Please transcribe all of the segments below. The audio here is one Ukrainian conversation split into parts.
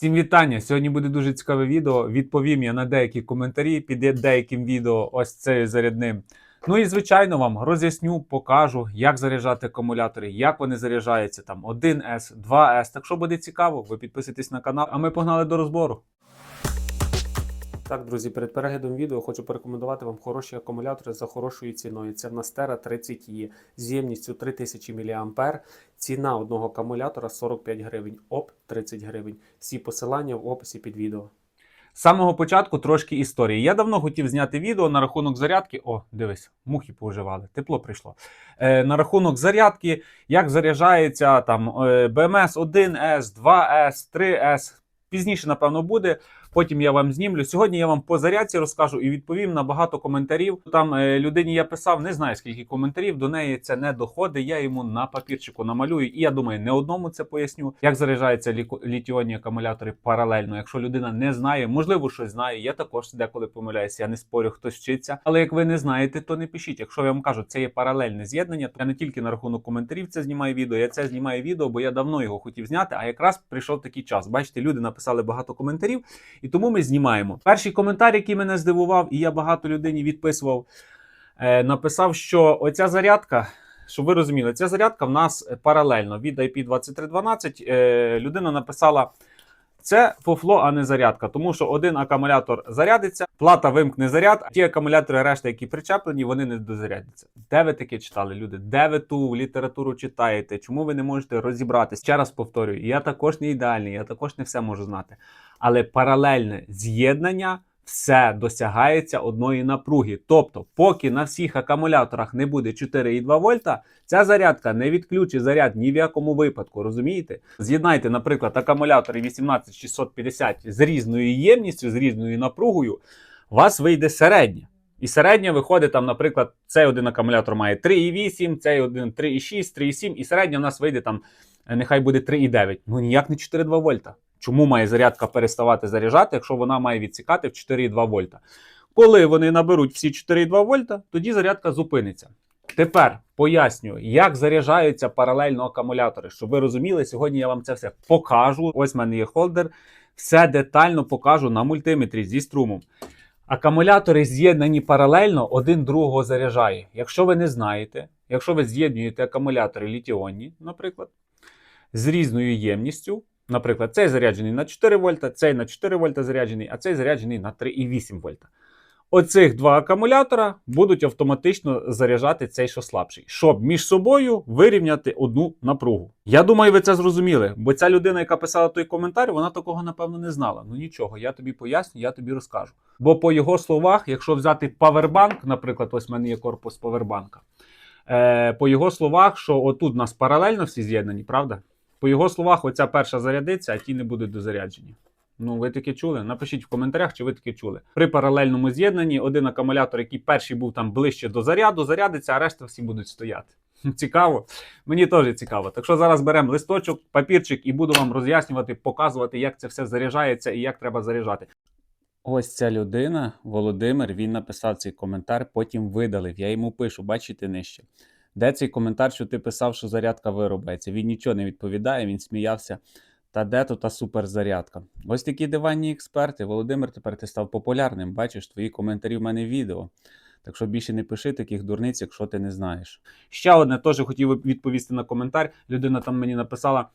Всім вітання! Сьогодні буде дуже цікаве відео. Відповім я на деякі коментарі під деяким відео, ось це зарядним. Ну і звичайно вам роз'ясню, покажу, як заряджати акумулятори, як вони заряджаються там 1С, 2С. Так що буде цікаво, ви підписуйтесь на канал, а ми погнали до розбору. Так, друзі, перед переглядом відео хочу порекомендувати вам хороші акумулятори за хорошою ціною. Це в нас Tera 30 e з ємністю 3000 мА. Ціна одного акумулятора 45 гривень, ОП 30 гривень. Всі посилання в описі під відео. З самого початку трошки історії. Я давно хотів зняти відео на рахунок зарядки. О, дивись, мухи поуживали, тепло прийшло. Е, на рахунок зарядки, як заряджається там BMS 1S, 2S, 3S. Пізніше, напевно, буде. Потім я вам знімлю. Сьогодні я вам по зарядці розкажу і відповім на багато коментарів. Там е, людині я писав, не знаю скільки коментарів. До неї це не доходить. Я йому на папірчику намалюю. І я думаю, не одному це поясню. Як заряджаються літіонні акумулятори паралельно. Якщо людина не знає, можливо, щось знає. Я також деколи помиляюся. Я не спорю, хтось вчиться. Але як ви не знаєте, то не пишіть. Якщо я вам кажу, це є паралельне з'єднання, то я не тільки на рахунок коментарів це знімаю відео. Я це знімаю відео, бо я давно його хотів зняти. А якраз прийшов такий час. Бачите, люди написали багато коментарів. І тому ми знімаємо. Перший коментар, який мене здивував, і я багато людині відписував, е, написав, що оця зарядка. Щоб ви розуміли, ця зарядка в нас паралельно від IP2312. Е, людина написала: це фуфло, а не зарядка, тому що один акумулятор зарядиться, плата вимкне заряд, а ті акумулятори, решта, які причеплені, вони не дозарядяться. Де ви таке читали, люди? Де ви ту літературу читаєте? Чому ви не можете розібратися? Ще раз повторюю, я також не ідеальний, я також не все можу знати. Але паралельне з'єднання все досягається одної напруги. Тобто, поки на всіх акумуляторах не буде 4,2 вольта, ця зарядка не відключить заряд ні в якому випадку. Розумієте? З'єднайте, наприклад, акумулятори 18650 з різною ємністю, з різною напругою, у вас вийде середня. І середня виходить там, наприклад, цей один акумулятор має 3,8, цей один 3,6, 3,7, і середня у нас вийде там, е, нехай буде 3,9. Ну ніяк не 4,2 вольта. Чому має зарядка переставати заряджати, якщо вона має відсікати в 4,2 вольта? Коли вони наберуть всі 4,2 вольта, тоді зарядка зупиниться. Тепер пояснюю, як заряджаються паралельно акумулятори. Щоб ви розуміли, сьогодні я вам це все покажу. Ось в мене є холдер. Все детально покажу на мультиметрі зі струмом. Акумулятори з'єднані паралельно, один другого заряджає. Якщо ви не знаєте, якщо ви з'єднуєте акумулятори літіонні, наприклад, з різною ємністю, наприклад, цей заряджений на 4 вольта, цей на 4 вольта заряджений, а цей заряджений на 3,8 вольта. Оцих два акумулятора будуть автоматично заряджати цей, що слабший, щоб між собою вирівняти одну напругу. Я думаю, ви це зрозуміли, бо ця людина, яка писала той коментар, вона такого напевно не знала. Ну нічого, я тобі поясню, я тобі розкажу. Бо по його словах, якщо взяти павербанк, наприклад, ось в мене є корпус павербанка. Е, по його словах, що отут у нас паралельно всі з'єднані, правда? По його словах, оця перша зарядиться, а ті не будуть дозаряджені. Ну, ви таке чули? Напишіть в коментарях, чи ви таке чули. При паралельному з'єднанні один акумулятор, який перший був там ближче до заряду, зарядиться, а решта всі будуть стояти. Цікаво. Мені теж цікаво. Так що зараз беремо листочок, папірчик і буду вам роз'яснювати, показувати, як це все заряджається і як треба заряджати. Ось ця людина, Володимир, він написав цей коментар, потім видалив. Я йому пишу, бачите нижче. Де цей коментар, що ти писав, що зарядка виробляється? Він нічого не відповідає, він сміявся. Та де то та суперзарядка? Ось такі диванні експерти. Володимир, тепер ти став популярним. Бачиш, твої коментарі в мене відео. Так що більше не пиши таких дурниць, якщо ти не знаєш. Ще одне теж хотів відповісти на коментар. Людина там мені написала: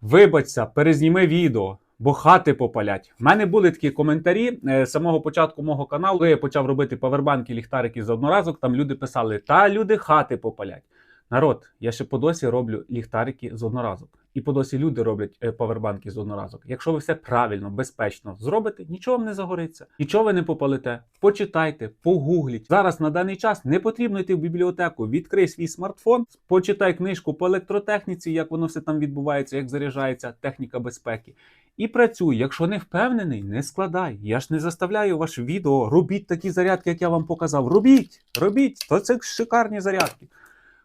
Вибачся, перезніми відео, бо хати попалять. В мене були такі коментарі е, з самого початку мого каналу. Коли я почав робити павербанки, ліхтарики з одноразок. Там люди писали: Та люди хати попалять. Народ, я ще по досі роблю ліхтарики з одноразок. І по досі люди роблять е, павербанки з одноразок. Якщо ви все правильно, безпечно зробите, нічого вам не загориться, нічого ви не попалите. Почитайте, погугліть. Зараз на даний час не потрібно йти в бібліотеку. Відкрий свій смартфон, почитай книжку по електротехніці, як воно все там відбувається, як заряджається техніка безпеки. І працюй. Якщо не впевнений, не складай. Я ж не заставляю ваше відео. Робіть такі зарядки, як я вам показав. Робіть, робіть, то це шикарні зарядки.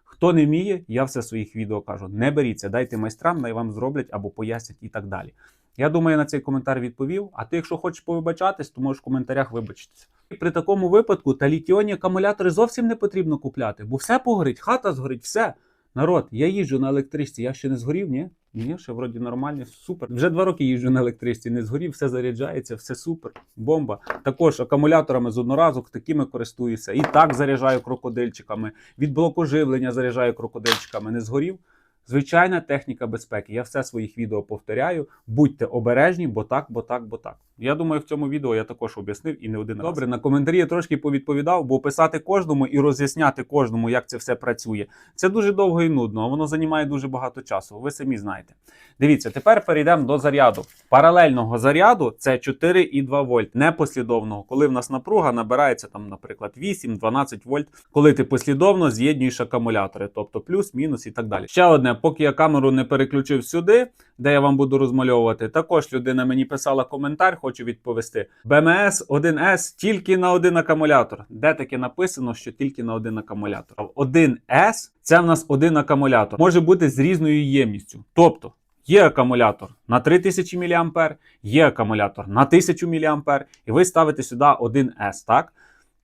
Хто не вміє, я все в своїх відео кажу. Не беріться, дайте майстрам, най вам зроблять або пояснять і так далі. Я думаю, я на цей коментар відповів. А ти, якщо хочеш повибачатись, то можеш в коментарях вибачитися. При такому випадку та літіонні акумулятори зовсім не потрібно купляти, бо все погорить, хата згорить, все. Народ, я їжджу на електричці, я ще не згорів, ні? Ні, ще вроді нормально, супер. Вже два роки їжджу на електричці, не згорів, все заряджається, все супер, бомба. Також акумуляторами з одноразок такими користуюся. І так заряджаю крокодильчиками. Від блоку живлення заряджаю крокодильчиками. Не згорів. Звичайна техніка безпеки. Я все своїх відео повторяю. Будьте обережні, бо так, бо так, бо так. Я думаю, в цьому відео я також об'яснив і не один раз. Добре, на коментарі я трошки повідповідав, бо писати кожному і роз'ясняти кожному, як це все працює. Це дуже довго і нудно, а воно займає дуже багато часу. Ви самі знаєте. Дивіться, тепер перейдемо до заряду. Паралельного заряду це 4,2 вольт, непослідовного, коли в нас напруга набирається там, наприклад, 8-12 вольт, коли ти послідовно з'єднуєш акумулятори, тобто плюс, мінус і так далі. Ще одне, поки я камеру не переключив сюди, де я вам буду розмальовувати. Також людина мені писала коментар, хочу відповісти. БМС 1С тільки на один акумулятор. Де таке написано, що тільки на один акумулятор? 1С це в нас один акумулятор. Може бути з різною ємністю. Тобто. Є акумулятор на 3000 мА, є акумулятор на 1000 мА, і ви ставите сюди 1С, так?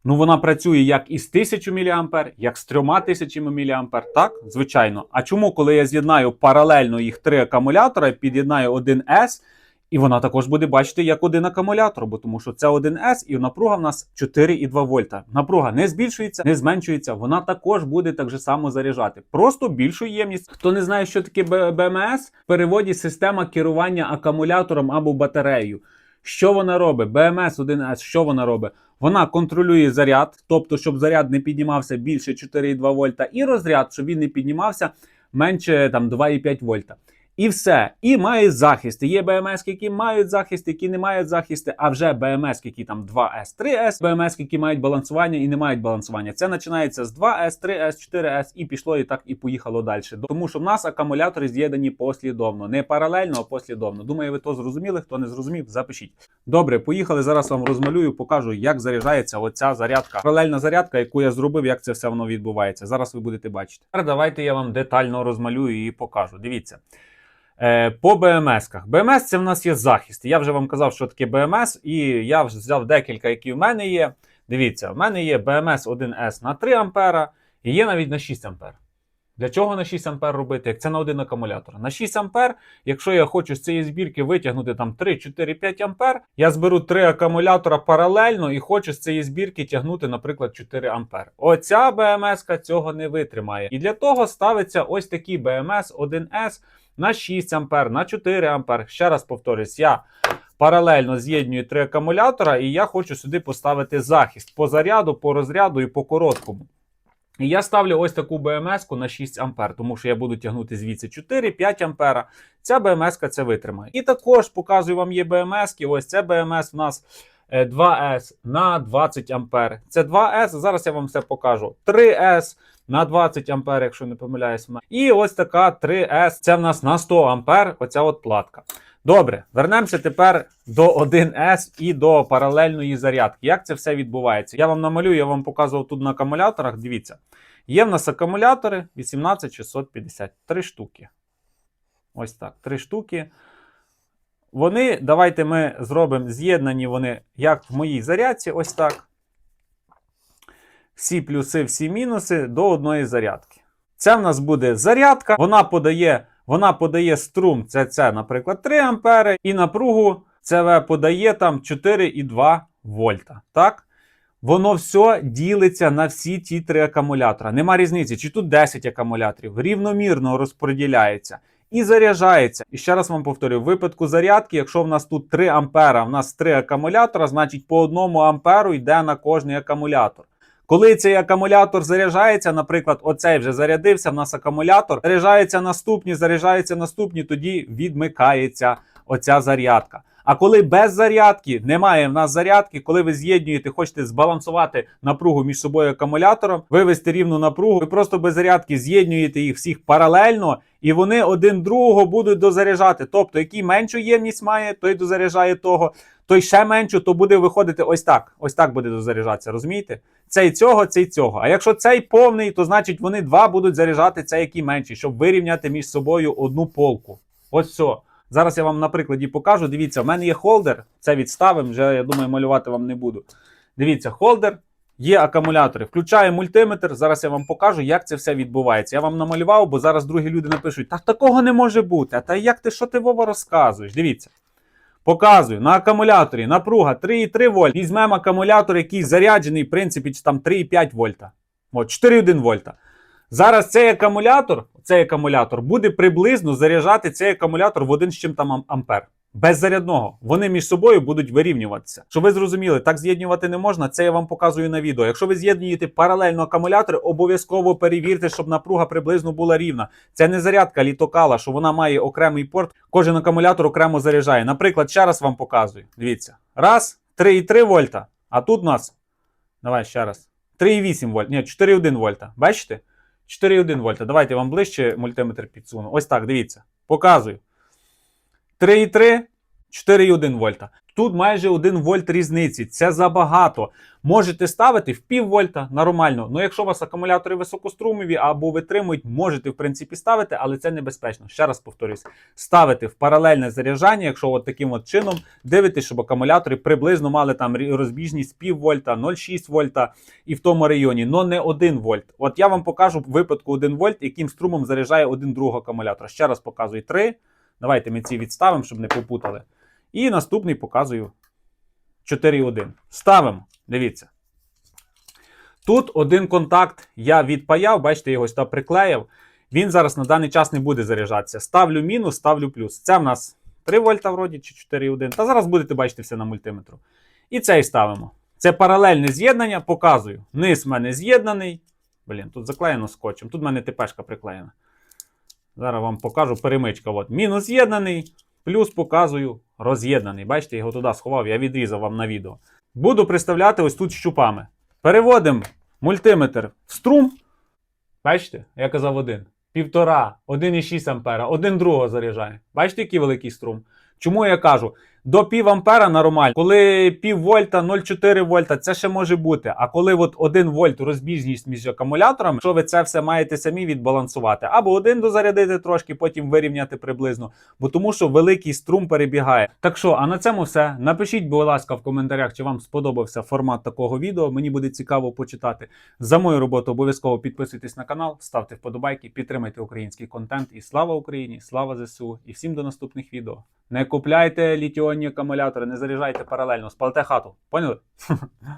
Ну, вона працює як із 1000 мА, як з 3000 мА, так? Звичайно. А чому, коли я з'єднаю паралельно їх три акумулятора, під'єднаю 1С, і вона також буде бачити як один акумулятор, бо тому що це 1С і напруга в нас 4,2 вольта. Напруга не збільшується, не зменшується, вона також буде так же само заряджати. Просто більшу ємність. Хто не знає, що таке БМС, в переводі система керування акумулятором або батареєю. Що вона робить? БМС 1С, що вона робить? Вона контролює заряд, тобто, щоб заряд не піднімався більше 4,2 вольта, і розряд, щоб він не піднімався менше там 2,5 вольта. І все. І має захист. Є БМС, які мають захист, які не мають захисту, а вже БМС, які там 2С, 3С, БМС, які мають балансування і не мають балансування. Це починається з 2С, 3С, 4С і пішло і так і поїхало далі. Тому що в нас акумулятори з'єднані послідовно, не паралельно, а послідовно. Думаю, ви то зрозуміли. Хто не зрозумів, запишіть. Добре, поїхали. Зараз вам розмалюю, покажу, як заряджається оця зарядка. Паралельна зарядка, яку я зробив, як це все воно відбувається. Зараз ви будете бачити. Тепер давайте я вам детально розмалюю і покажу. Дивіться. Е, По БМС-ках. БМС це в нас є захист. Я вже вам казав, що таке БМС, і я вже взяв декілька, які в мене є. Дивіться, в мене є БМС 1С на 3 А і є навіть на 6 А. Для чого на 6 А робити, як це на один акумулятор? На 6 А, якщо я хочу з цієї збірки витягнути там 3, 4, 5 А, я зберу 3 акумулятора паралельно і хочу з цієї збірки тягнути, наприклад, 4 А. Оця БМС цього не витримає. І для того ставиться ось такий БМС 1С на 6 А, на 4 А. Ще раз повторюсь, я паралельно з'єднюю три акумулятора, і я хочу сюди поставити захист по заряду, по розряду і по короткому. І я ставлю ось таку БМС на 6 А, тому що я буду тягнути звідси 4-5 А. Ця БМС це витримає. І також показую вам є БМС. Ось це БМС в нас е, 2С на 20 А. Це 2С. Зараз я вам все покажу. 3С на 20 А, якщо не помиляюсь. І ось така 3С. Це в нас на 100 А. Оця от платка. Добре, вернемося тепер до 1С і до паралельної зарядки. Як це все відбувається? Я вам намалюю, я вам показував тут на акумуляторах. Дивіться, є в нас акумулятори 18650, три штуки. Ось так, три штуки. Вони, давайте ми зробимо з'єднані вони, як в моїй зарядці, ось так. Всі плюси, всі мінуси до одної зарядки. Це в нас буде зарядка, вона подає. Вона подає струм, це, це, наприклад, 3 ампери, і напругу ЦВ подає там 4,2 вольта. Так? Воно все ділиться на всі ті три акумулятора. Нема різниці, чи тут 10 акумуляторів, рівномірно розподіляється і заряджається. І ще раз вам повторю: в випадку зарядки, якщо в нас тут 3 ампера, в нас 3 акумулятора, значить по 1 амперу йде на кожний акумулятор. Коли цей акумулятор заряджається, наприклад, оцей вже зарядився, в нас акумулятор, заряджається наступні, заряджається наступні, тоді відмикається оця зарядка. А коли без зарядки, немає в нас зарядки, коли ви з'єднуєте, хочете збалансувати напругу між собою акумулятором, вивести рівну напругу, ви просто без зарядки з'єднуєте їх всіх паралельно, і вони один другого будуть дозаряджати. Тобто, який меншу ємність має, той дозаряджає того, той ще меншу, то буде виходити ось так. Ось так буде дозаряджатися, розумієте? Цей цього, цей цього. А якщо цей повний, то значить вони два будуть заряджати цей, який менший, щоб вирівняти між собою одну полку. Ось все. Зараз я вам на прикладі покажу. Дивіться, в мене є холдер. Це відставимо, вже я думаю, малювати вам не буду. Дивіться, холдер. Є акумулятори. Включаю мультиметр. Зараз я вам покажу, як це все відбувається. Я вам намалював, бо зараз другі люди напишуть: так такого не може бути. А та як ти що ти Вова розказуєш? Дивіться. Показую на акумуляторі напруга 3,3 вольт. Візьмемо акумулятор, який заряджений, в принципі, чи там 3,5 вольта. От 4,1 вольта. Зараз цей акумулятор, цей акумулятор буде приблизно заряджати цей акумулятор в один з чим там ампер. Без зарядного. Вони між собою будуть вирівнюватися. Щоб ви зрозуміли, так з'єднювати не можна. Це я вам показую на відео. Якщо ви з'єднуєте паралельно акумулятори, обов'язково перевірте, щоб напруга приблизно була рівна. Це не зарядка літокала, що вона має окремий порт. Кожен акумулятор окремо заряджає. Наприклад, ще раз вам показую. Дивіться. Раз, 3,3 вольта. А тут у нас. Давай ще раз. 3,8 вольт. Ні, 4,1 вольта. Бачите? 4,1 вольта. Давайте вам ближче мультиметр підсуну. Ось так, дивіться. Показую. 3,3, 4,1 вольта. Тут майже 1 вольт різниці. Це забагато. Можете ставити в пів вольта нормально. Ну, якщо у вас акумулятори високострумові або витримують, можете в принципі ставити, але це небезпечно. Ще раз повторюсь, ставити в паралельне заряджання, якщо от таким от чином дивитесь, щоб акумулятори приблизно мали там розбіжність пів вольта, 0,6 вольта і в тому районі, но не 1 вольт. От я вам покажу випадку 1 вольт, яким струмом заряджає один другого акумулятора. Ще раз показую 3. Давайте ми ці відставимо, щоб не попутали. І наступний показую 4,1. Ставимо. Дивіться. Тут один контакт я відпаяв, бачите, його сюди приклеїв. Він зараз на даний час не буде заряджатися. Ставлю мінус, ставлю плюс. Це в нас 3 вольта вроді чи 4,1. Та зараз будете бачити все на мультиметру. І цей ставимо. Це паралельне з'єднання, показую. Низ в мене з'єднаний. Блін, тут заклеєно скотчем. Тут в мене ТПшка приклеєна. Зараз вам покажу перемичка. От. Мінус з'єднаний, плюс показую роз'єднаний. Бачите, я його туди сховав, я відрізав вам на відео. Буду представляти ось тут щупами. Переводимо мультиметр в струм. Бачите, я казав один. Півтора, 1,6 ампера, один другого заряджає. Бачите, який великий струм? Чому я кажу? До пів ампера нормально. Коли пів вольта, 0,4 вольта, це ще може бути. А коли от 1 вольт розбіжність між акумуляторами, що ви це все маєте самі відбалансувати. Або один дозарядити трошки, потім вирівняти приблизно. Бо тому що великий струм перебігає. Так що, а на цьому все. Напишіть, будь ласка, в коментарях, чи вам сподобався формат такого відео. Мені буде цікаво почитати. За мою роботу обов'язково підписуйтесь на канал, ставте вподобайки, підтримайте український контент. І слава Україні, слава ЗСУ! І всім до наступних відео. Не купляйте літіонні акумулятори, не заряджайте паралельно, спалте хату. Поняли?